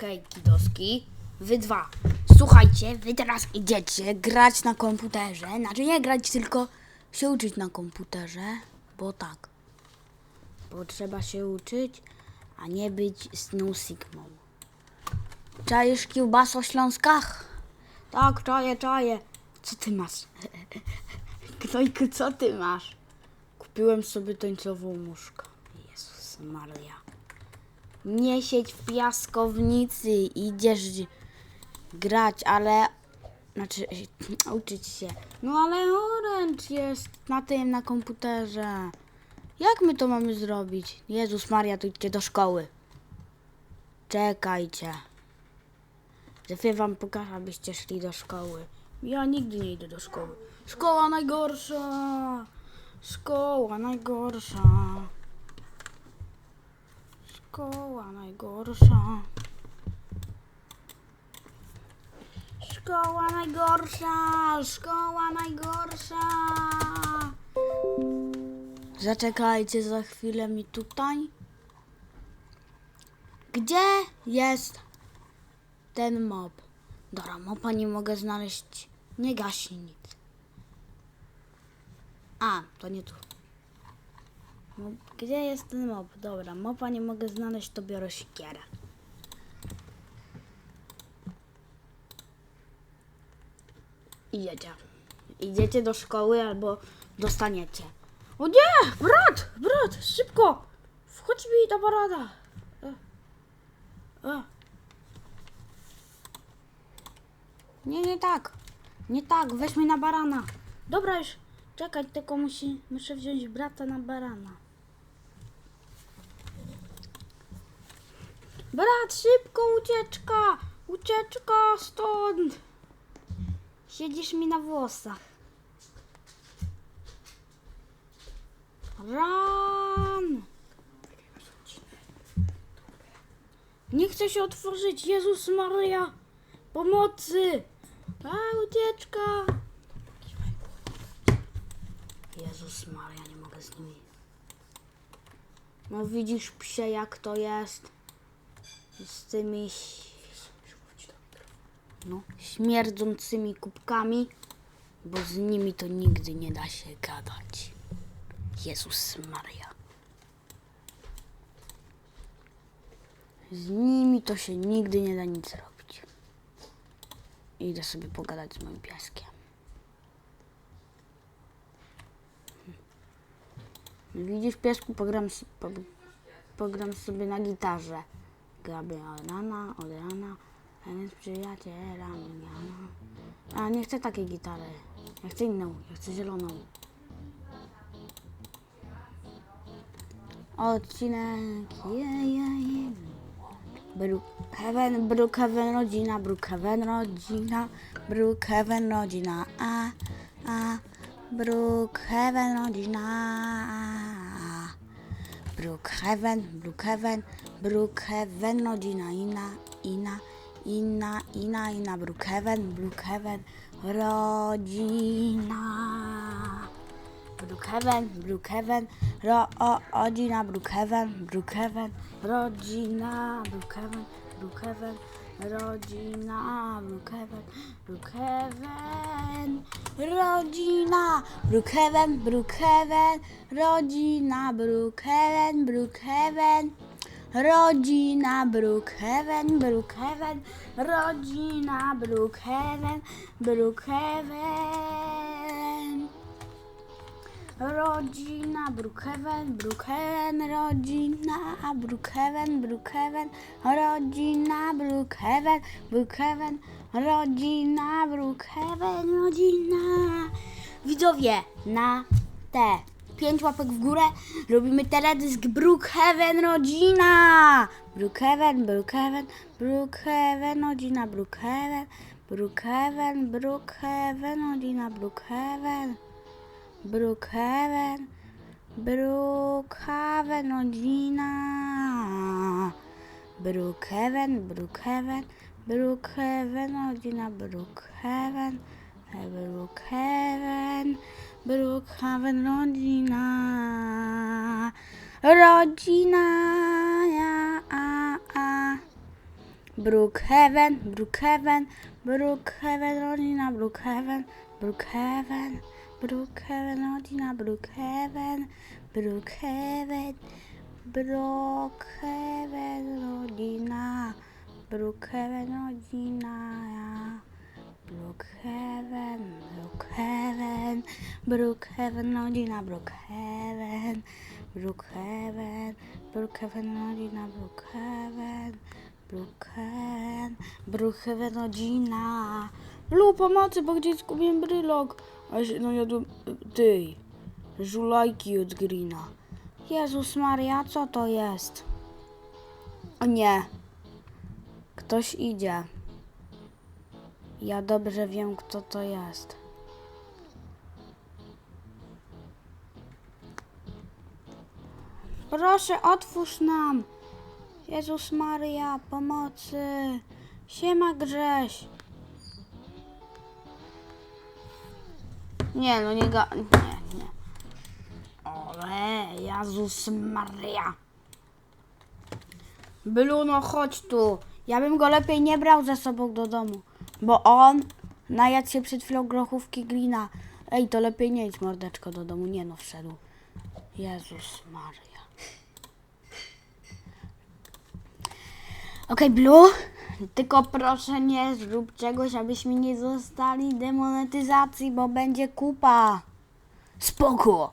Okej, kidoski. Wy dwa. Słuchajcie, wy teraz idziecie grać na komputerze. Znaczy nie grać, tylko się uczyć na komputerze. Bo tak. Bo trzeba się uczyć, a nie być Snu Sigmą. Czajesz kiełbas o Śląskach? Tak, czaję, czaję. Co ty masz? Knojku, co ty masz? Kupiłem sobie tańcową muszkę. Jezus Maria. Nie w piaskownicy, idziesz grać, ale... Znaczy, uczyć się. No ale Orange jest na tym, na komputerze. Jak my to mamy zrobić? Jezus Maria, to idźcie do szkoły. Czekajcie. Że wam pokażę, abyście szli do szkoły. Ja nigdy nie idę do szkoły. Szkoła najgorsza! Szkoła najgorsza. Szkoła najgorsza. Szkoła najgorsza. Szkoła najgorsza. Zaczekajcie za chwilę mi tutaj. Gdzie jest ten mob? Dobra, mopa nie mogę znaleźć. Nie gasi nic. A, to nie tu. No, gdzie jest ten mob? Dobra, mopa nie mogę znaleźć, to biorę siekierę. Idziecie. Idziecie do szkoły albo dostaniecie. O nie! Brat! Brat! Szybko! Wchodź mi do barana! E. E. Nie, nie tak. Nie tak, weź na barana. Dobra już, czekaj, tylko musi, muszę wziąć brata na barana. Brat, szybko, ucieczka! Ucieczka stąd! Siedzisz mi na włosach. Ran! Nie chcę się otworzyć, Jezus Maria! Pomocy! A, ucieczka! Jezus Maria, nie mogę z nimi. No widzisz psie jak to jest z tymi no, śmierdzącymi kubkami, bo z nimi to nigdy nie da się gadać. Jezus Maria. Z nimi to się nigdy nie da nic robić. Idę sobie pogadać z moim pieskiem. Widzisz, piesku, pogram, pogram sobie na gitarze. Graby od rana, od rana, ten jest przyjacielami. A nie chcę takiej gitary. Ja chcę inną, ja chcę zieloną. Odcinek, je, je, je. Brookhaven, Brookhaven rodzina, Brookhaven rodzina, Brookhaven rodzina, a, a, Brookhaven rodzina, a. Brookhaven, Brookhaven, Brookhaven rodzina, ina, ina, ina, ina, ina, Brookhaven, Brookhaven rodzina. Brookhaven, Brookhaven, ro, o, rodzina, Brookhaven, Brookhaven, rodzina, Brookhaven, Brookhaven, rodzina, Brookhaven, Brookhaven, rodzina, Brookhaven, Brookhaven, rodzina, Brookhaven, Brookhaven, rodzina, Brookhaven, Brookhaven, rodzina, Brookhaven, Brookhaven. Rodzina Brookhaven, Brookhaven, rodzina Brookhaven, Brookhaven, rodzina Brookhaven, Brookhaven, rodzina Brookhaven, rodzina. Widzowie, na te pięć łapek w górę robimy teledysk Brookhaven, rodzina. Brookhaven, Brookhaven, Brookhaven, rodzina Brookhaven, Brookhaven, Brookhaven, rodzina Brookhaven. Brookhaven, Brookhaven, rodzina. Brookhaven, Brookhaven, Brookhaven, rodzina Brookhaven, Brookhaven, Brookhaven, rodzina. Rodzina, ja, a, a. Brookhaven, Brookhaven, Brookhaven, rodzina Brookhaven, Brookhaven, Brookhaven, rodzina Brookhaven, Brookhaven, Brookhaven, rodzina, Brookhaven, rodzina. Brookhaven, Brookhaven, Brookhaven, rodzina Brookhaven, Brookhaven, Brookhaven, rodzina Brookhaven, Brookhaven, Brookhaven, rodzina. Lu, pomocy, bo gdzieś zgubiłem brylok. A się no jadłem tej żulajki od Greena. Jezus Maria, co to jest? O nie. Ktoś idzie. Ja dobrze wiem, kto to jest. Proszę, otwórz nam. Jezus Maria, pomocy. Siema Grześ. Nie, no nie ga... Nie, nie. Ole, Jezus Maria. Bluno, chodź tu. Ja bym go lepiej nie brał ze sobą do domu, bo on najadł się przed chwilą grochówki glina. Ej, to lepiej nie idź mordeczko do domu. Nie no, wszedł. Jezus Maria. Okej, Blue, tylko proszę nie zrób czegoś, abyśmy nie zostali demonetyzacji, bo będzie kupa. Spoko.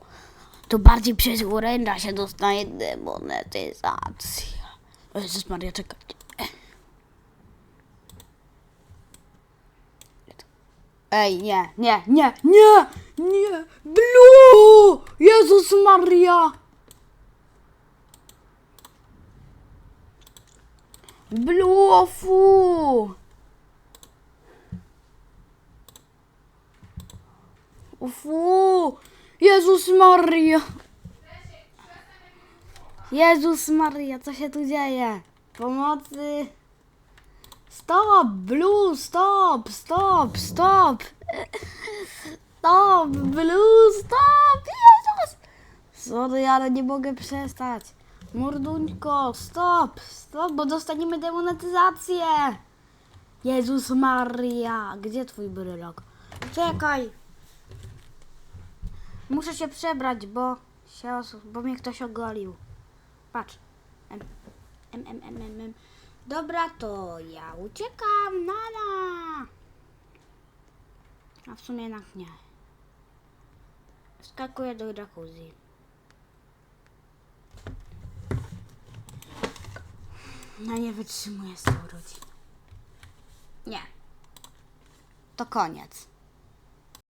To bardziej przez oręża się dostaje demonetyzacja. Jezus Maria, czekajcie. Ej, nie, nie, nie, nie, nie, Blue! Jezus Maria! Blue, fu! Fu! Jezus Maria! Jezus Maria, co się tu dzieje? Pomocy! Stop! Blue, stop! Stop! Stop! Stop! Blue, stop! Jezus! Sorry, ale nie mogę przestać. Morduńko, stop! Stop, bo dostaniemy demonetyzację! Jezus Maria! Gdzie twój brylok? Czekaj! Muszę się przebrać, bo się bo mnie ktoś ogolił. Patrz. Em, em, em, em, em. Dobra, to ja uciekam. Nana. A w sumie jednak nie. Skakuję do jacuzzi. No nie wytrzymuję z tą rodziną. Nie. To koniec.